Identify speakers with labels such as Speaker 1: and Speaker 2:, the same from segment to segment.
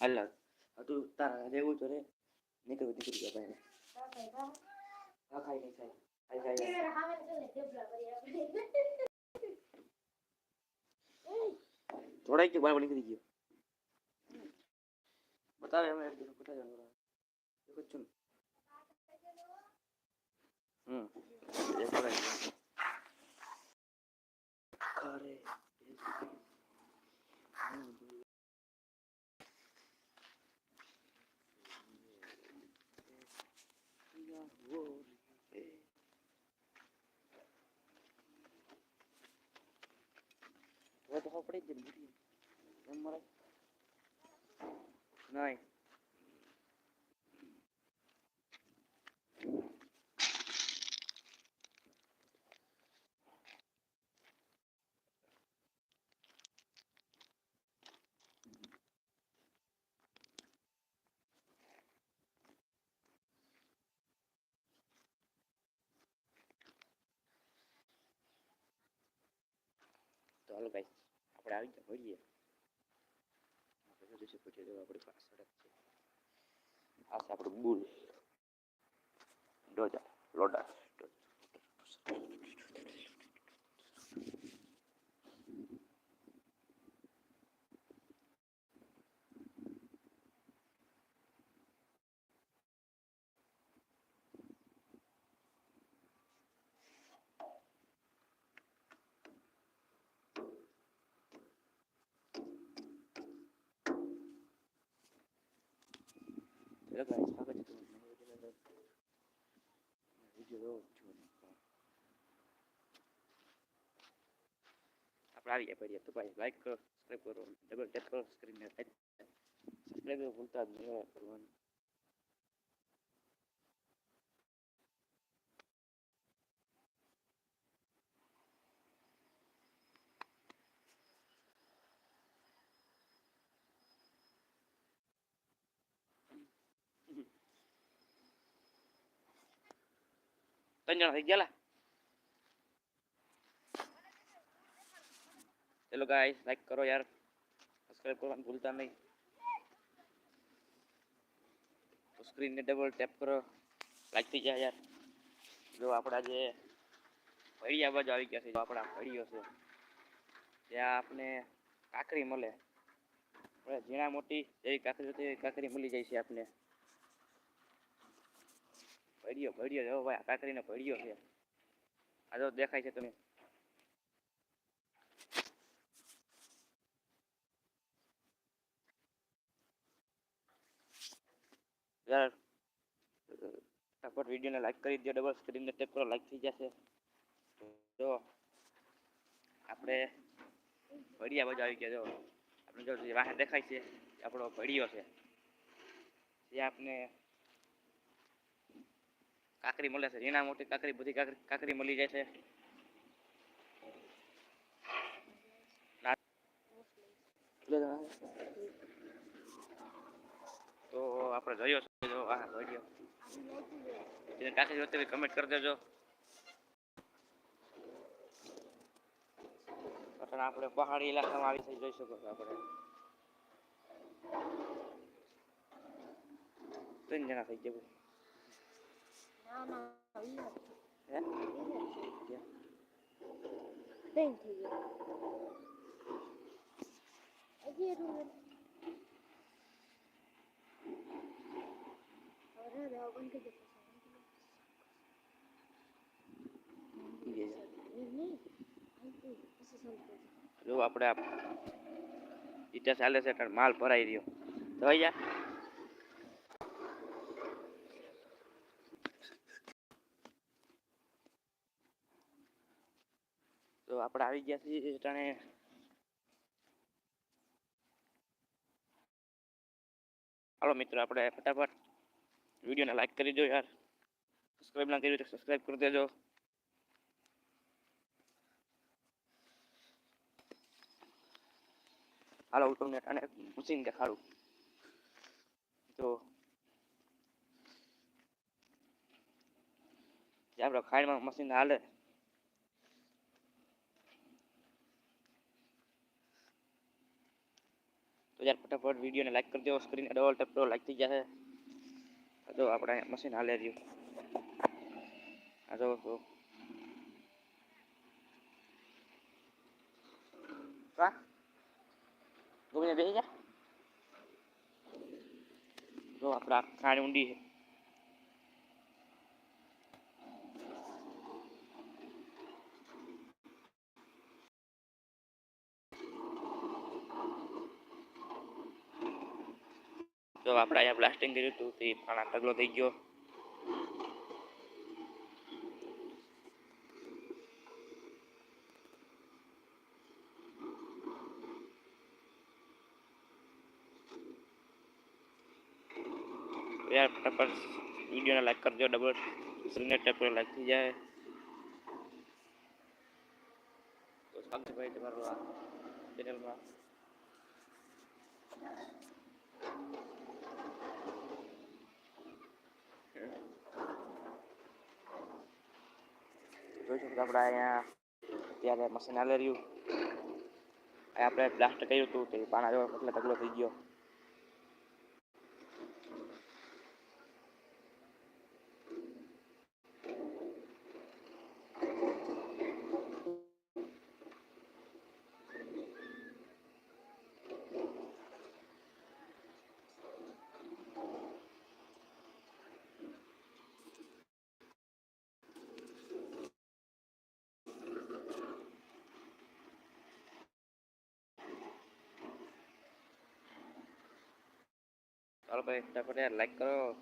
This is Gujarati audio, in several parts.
Speaker 1: હાલ તું તારા રહેવું તો રે નીકળ નીકળી ગયા ભાઈને. હા, ખાઈ નહીં ખાઈ ખાઈ ખાઈ થોડા કે બાર નીકળી ગયો. બતાવે અમે બતાવે અમે એક જ છું ને. હમ એક બતાવી દે. ખરે હવે તો ખબર પડી જ ને બુરી. એમ મરાય નહીં તો હાલો ગાઈસ આપણે આવી ગયા મળીએ આપણે પછી આપણી પાસે સડક છે આપણું બુલ ડોજા લોડા તમારું નવા વિડિયો વિડિયો આપણે આવી ગયા પડીએ તો ભાઈ લાઈક કરો સબસ્ક્રાઈબ કરો ડબલ ટેપ કરો સ્ક્રીનને સબસ્ક્રાઈબ ભૂલતા જ નહીં કરવાનું ત્રણ જણા થઈ ગયા ચલો ગાઈસ લાઈક કરો યાર સબસ્ક્રાઇબ કરવાનું ભૂલતા નહીં. તો સ્ક્રીનને ડબલ ટેપ કરો. લાઈક થઈ જાય યાર. જો આપણા જે ભળિયા બાજુ આવી ગયા છે આપણા ભળિયો છે. ત્યાં આપણે કાકરી મળે. આપણે ઝીણા મોટી, જેવી કાકરી હતી કાકરી મળી જાય છે આપને. ભળિયો ભળિયો જો ભાઈ કાકરીનો ભળિયો છે. આ જો દેખાય છે તમે યાર ફટાફટ વિડીયોને લાઈક કરી દો ડબલ સ્ક્રીનને ટેપ કરો લાઈક થઈ જશે. જો, આપણે ભડિયા બાજુ આવી ગયા, જો. આપણે જો વાહ દેખાય છે, આપણો ભડિયો છે. જે આપને કાકરી મળે છે, ઝીણા મોટી કાકરી, બધી કાકરી મળી જાય છે. તો આપણે જોયો છે કાકરી જોતી કમેન્ટ કરી દેજો. આપણે પહાડી ઇલાકામાં આવી થઈ જોઈ શકો છો આપણે. ત્રણ જણા થઈ ગયા. હે
Speaker 2: Thank you. હજી એટલું નથી. હવે રહે, હવે બંધ કરી દે પછી.
Speaker 1: ઈ ગયા.
Speaker 2: એમ નહીં. અહીંથી પછી ચાલુ કરજે.
Speaker 1: જો આપણે આ ઈટા ચાલે છે એટલે માલ ભરાઈ રહ્યો તો જા આપણે આવી ગયા છીએ અટાણે હાલો મિત્રો આપણે ફટાફટ વિડીયોને લાઈક કરી દો યાર. સબસ્ક્રાઈબ ના કર્યું તો સબસ્ક્રાઈબ કરી દેજો. હાલો, હું તમને અને મશીન દેખાડું. તો આપણે ખાઈમાં મશીન હાલે તો યાર ફટાફટ વિડીયોને લાઈક કરી દો સ્ક્રીન ડબલ ટેપ કરો લાઈક થઈ જશે આ જો આપણે અહીંયા મશીન હાલે રહ્યું. આ જો જો. કા ગોવિંદ બેસી જા જો આપણે આ ખાણી ઊંડી છે. જો આપણે અહીંયા બ્લાસ્ટિંગ કર્યું હતું તે પાણા ઢગલો થઈ ગયો યાર ફટાફટ વિડીયોને લાઈક કરજો ડબલ સ્ક્રીનને ટેપ પર લાઈક થઈ જાય તો સ્વાગત છે ભાઈ તમારું આ ચેનલમાં જોઈ શકો આપણે અહીંયા અત્યારે મશીન હાલે રહ્યું. આપણે બ્લાસ્ટ કર્યું હતું તે પાણા જો એટલે ઢગલો થઈ ગયો. ચાલો ભાઈ, ફટાફટ યાર લાઈક કરો.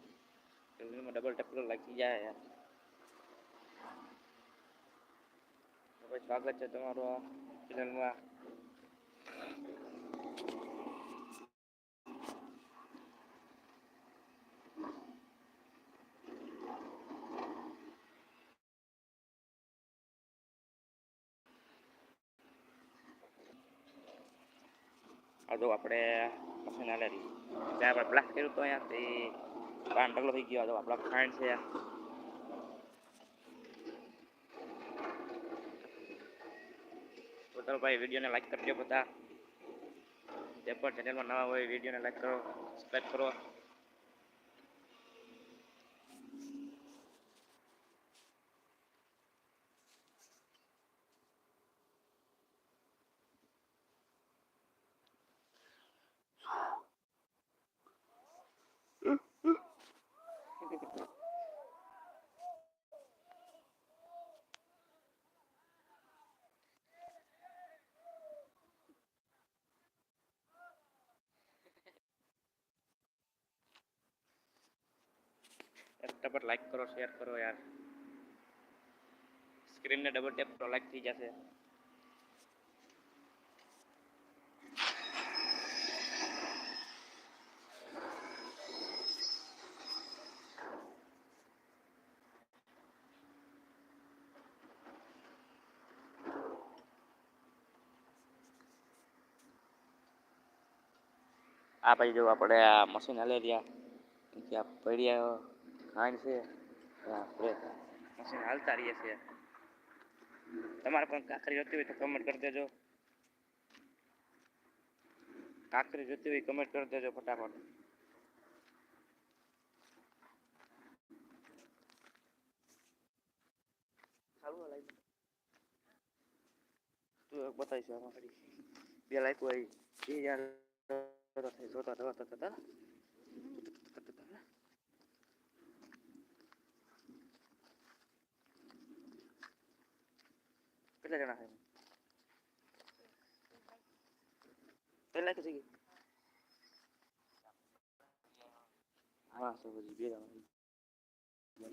Speaker 1: જલ્દીમાં ડબલ ટેપ કરો જાય યાર. ભાઈ સ્વાગત છે તમારું ચેનલમાં જો આપણે પછી ના લેતી ત્યાં આપણે બ્લાસ્ટ કર્યું તો અહીંયાથી પાન ઢગલો થઈ ગયો. તો આપણા ફાઇન છે. તો ચાલો ભાઈ, વિડીયોને લાઈક કરજો બધા. જે પણ ચેનલમાં નવા હોય, વિડીયોને લાઈક કરો સબસ્ક્રાઈબ કરો. ફટાફટ લાઈક કરો શેર કરો યાર સ્ક્રીનને ડબલ ટેપ કરો લાઈક થઈ જશે આ ભાઈ જો આપણે આ મશીન હાલે રહ્યા ત્યાં પડ્યા ખાંડ છે. મશીન હાલતા રહીએ છીએ. તમારે પણ કાંકરી જોતી હોય તો કમેન્ટ કરી દેજો. કાંકરી જોતી હોય કમેન્ટ કરી દેજો ફટાફટ. તું બતાવીશું આમાં. બે લાગ્યું હોય એ યાર. જોતા જોતા જોતા. કેટલા જણા છે પહેલા કે જગ્યાએ હા તો પછી બે